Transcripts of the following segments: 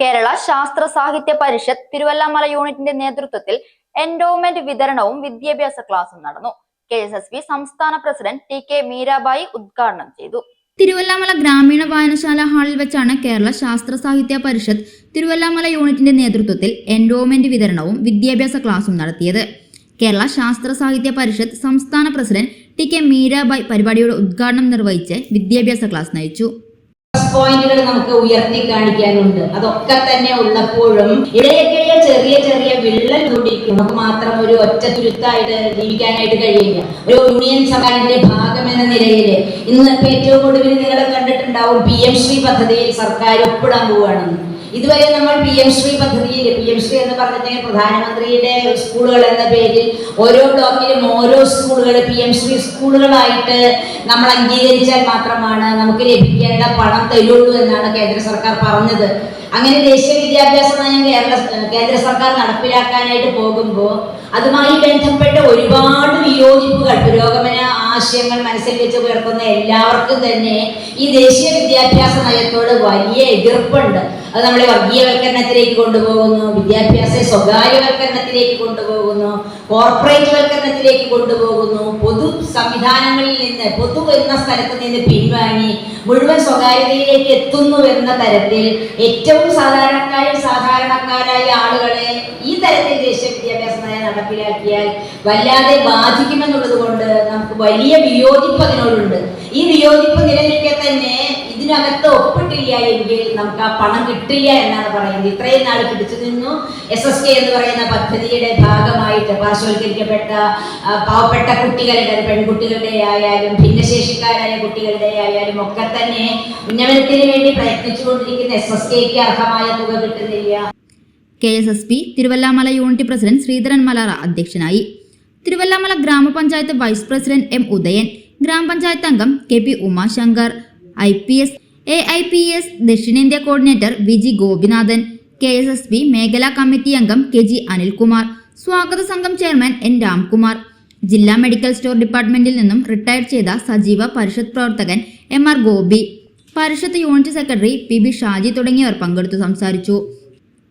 കേരള ശാസ്ത്ര സാഹിത്യ പരിഷത്ത് തിരുവല്ലാമല യൂണിറ്റിന്റെ നേതൃത്വത്തിൽ എൻഡോമെന്റ് വിതരണവും വിദ്യാഭ്യാസ ക്ലാസും നടന്നു. കെ എസ് എസ് പി സംസ്ഥാന പ്രസിഡന്റ് ടി കെ മീരാബായി ഉദ്ഘാടനം ചെയ്തു. തിരുവല്ലാമല ഗ്രാമീണ വായനശാല ഹാളിൽ വെച്ചാണ് കേരള ശാസ്ത്ര സാഹിത്യ പരിഷത്ത് തിരുവല്ലാമല യൂണിറ്റിന്റെ നേതൃത്വത്തിൽ എൻഡോമെന്റ് വിതരണവും വിദ്യാഭ്യാസ ക്ലാസും നടത്തിയത്. കേരള ശാസ്ത്ര സാഹിത്യ പരിഷത്ത് സംസ്ഥാന പ്രസിഡന്റ് ടി കെ മീരാബായ് പരിപാടിയുടെ ഉദ്ഘാടനം നിർവഹിച്ച് വിദ്യാഭ്യാസ ക്ലാസ് നയിച്ചു. പോയിന്റുകൾ നമുക്ക് ഉയർത്തി കാണിക്കാനുണ്ട്. അതൊക്കെ തന്നെ ഉള്ളപ്പോഴും ഇടയൊക്കെ ചെറിയ ചെറിയ വിള്ളൽ കൊണ്ടിരിക്കും നമുക്ക് മാത്രം ഒരു ഒറ്റ തുരുത്തായിട്ട് ജീവിക്കാനായിട്ട് കഴിയില്ല. ഒരു യൂണിയൻ സർക്കാരിന്റെ ഭാഗം എന്ന നിലയിൽ ഇന്ന് ഏറ്റവും ഒടുവിൽ നിങ്ങൾ കണ്ടിട്ടുണ്ടാവും പി എം ശ്രീ പദ്ധതിയിൽ സർക്കാർ ഒപ്പിടാൻ പോവുകയാണെന്ന്. ഇതുവരെ നമ്മൾ പി എം ശ്രീ പദ്ധതിയിൽ പി എം ശ്രീ എന്ന് പറഞ്ഞിട്ടുണ്ടെങ്കിൽ പ്രധാനമന്ത്രിയുടെ സ്കൂളുകൾ എന്ന പേരിൽ ഓരോ ബ്ലോക്കിലും ഓരോ സ്കൂളുകൾ പി എം ശ്രീ സ്കൂളുകളായിട്ട് നമ്മൾ അംഗീകരിച്ചാൽ മാത്രമാണ് നമുക്ക് ലഭിക്കേണ്ട പണം തരുള്ളൂ എന്നാണ് കേന്ദ്ര സർക്കാർ പറഞ്ഞത്. അങ്ങനെ ദേശീയ വിദ്യാഭ്യാസ നയം കേരള കേന്ദ്ര സർക്കാർ നടപ്പിലാക്കാനായിട്ട് പോകുമ്പോൾ അതുമായി ബന്ധപ്പെട്ട ഒരുപാട് വിയോജിപ്പുകൾ പുരോഗമന ആശയങ്ങൾ മനസ്സിൽ വെച്ച് ഉയർത്തുന്ന എല്ലാവർക്കും തന്നെ ഈ ദേശീയ വിദ്യാഭ്യാസ നയത്തോട് വലിയ എതിർപ്പുണ്ട്. അത് നമ്മളെ വർഗീയവൽക്കരണത്തിലേക്ക് കൊണ്ടുപോകുന്നു വിദ്യാഭ്യാസ സ്വകാര്യവൽക്കരണത്തിലേക്ക് കൊണ്ടുപോകുന്നു കോർപ്പറേറ്റ് വൽക്കരണത്തിലേക്ക് കൊണ്ടുപോകുന്നു പൊതു സംവിധാനങ്ങളിൽ നിന്ന് പൊതു എന്ന സ്ഥലത്ത് നിന്ന് പിൻവാങ്ങി മുഴുവൻ സ്വകാര്യതയിലേക്ക് എത്തുന്നു എന്ന തരത്തിൽ ഏറ്റവും സാധാരണക്കാരും സാധാരണക്കാരായ ആളുകളെ ഈ തരത്തിൽ ദേശീയ വിദ്യാഭ്യാസ നയം നടപ്പിലാക്കിയാൽ വല്ലാതെ ബാധിക്കുമെന്നുള്ളത് കൊണ്ട് നമുക്ക് വലിയ വിയോജിപ്പ് അതിനോടുണ്ട്. ഈ വിയോജിപ്പ് നിലനിൽക്കെ തന്നെ ഇതിനകത്ത് ഒപ്പിട്ടില്ല എങ്കിൽ നമുക്ക് ആ പണം കിട്ടില്ല എന്നാണ് പറയുന്നത്. ഇത്രയും നാൾ പിടിച്ചു നിന്നു. എസ് എസ് കെ എന്ന് പറയുന്ന പദ്ധതിയുടെ ഭാഗമായിട്ട് പാർശ്വവൽക്കരിക്കപ്പെട്ട പാവപ്പെട്ട കുട്ടികളുടെ പെൺകുട്ടികളുടെ ആയാലും ഭിന്നശേഷിക്കാരായ കുട്ടികളുടെ ആയാലും ഒക്കെ തന്നെ ഉന്നമനത്തിന് വേണ്ടി പ്രയത്നിച്ചുകൊണ്ടിരിക്കുന്ന എസ് എസ് കെക്ക് അർഹമായ തുക കിട്ടുന്നില്ല. K S S P Thiruvallamala unit president Sreedharan Malara അധ്യക്ഷനായി. തിരുവല്ലാമല ഗ്രാമപഞ്ചായത്ത് വൈസ് പ്രസിഡന്റ് എം ഉദയൻ ഗ്രാമപഞ്ചായത്ത് അംഗം K P Umashankar I P S A I P S ദക്ഷിണേന്ത്യ coordinator Viji Gopinathan K S S P മേഖലാ committee അംഗം K G Anilkumar സ്വാഗത സംഘം chairman N Ramkumar. ജില്ലാ medical store ഡിപ്പാർട്ട്മെന്റിൽ നിന്നും റിട്ടയർ ചെയ്ത സജീവ പരിഷത്ത് പ്രവർത്തകൻ M R Gopi. Parishad unit secretary P B Shaji തുടങ്ങിയവർ പങ്കെടുത്തു സംസാരിച്ചു.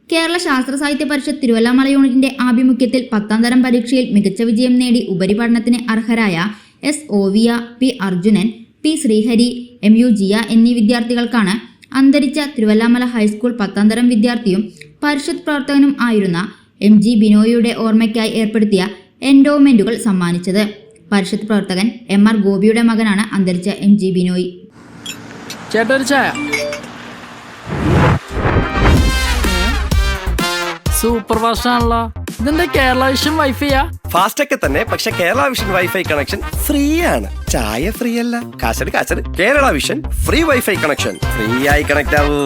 കേരള ശാസ്ത്ര സാഹിത്യ പരിഷത്ത് തിരുവല്ലാമല യൂണിറ്റിന്റെ ആഭിമുഖ്യത്തിൽ പത്താം തരം പരീക്ഷയിൽ മികച്ച വിജയം നേടി ഉപരിപഠനത്തിന് അർഹരായ S Oviya P Arjunan P Sreehari M U Jiya എന്നീ വിദ്യാർത്ഥികൾക്കാണ് അന്തരിച്ച തിരുവല്ലാമല ഹൈസ്കൂൾ പത്താം തരം വിദ്യാർത്ഥിയും പരിഷത്ത് പ്രവർത്തകനും ആയിരുന്ന എം ജി ബിനോയിയുടെ ഓർമ്മയ്ക്കായി ഏർപ്പെടുത്തിയ എൻഡോമെന്റുകൾ സമ്മാനിച്ചത്. പരിഷത്ത് പ്രവർത്തകൻ എം ആർ ഗോപിയുടെ മകനാണ് അന്തരിച്ച M G Binoy. Super Kerala vision വൈഫൈയാ? Fast ഒക്കെ തന്നെ പക്ഷെ Kerala vision wifi connection free ആണ് ചായ ഫ്രീ അല്ല കാശട് കാശട്. Kerala vision free wifi connection. Free ആയി കണക്ട് ആവൂ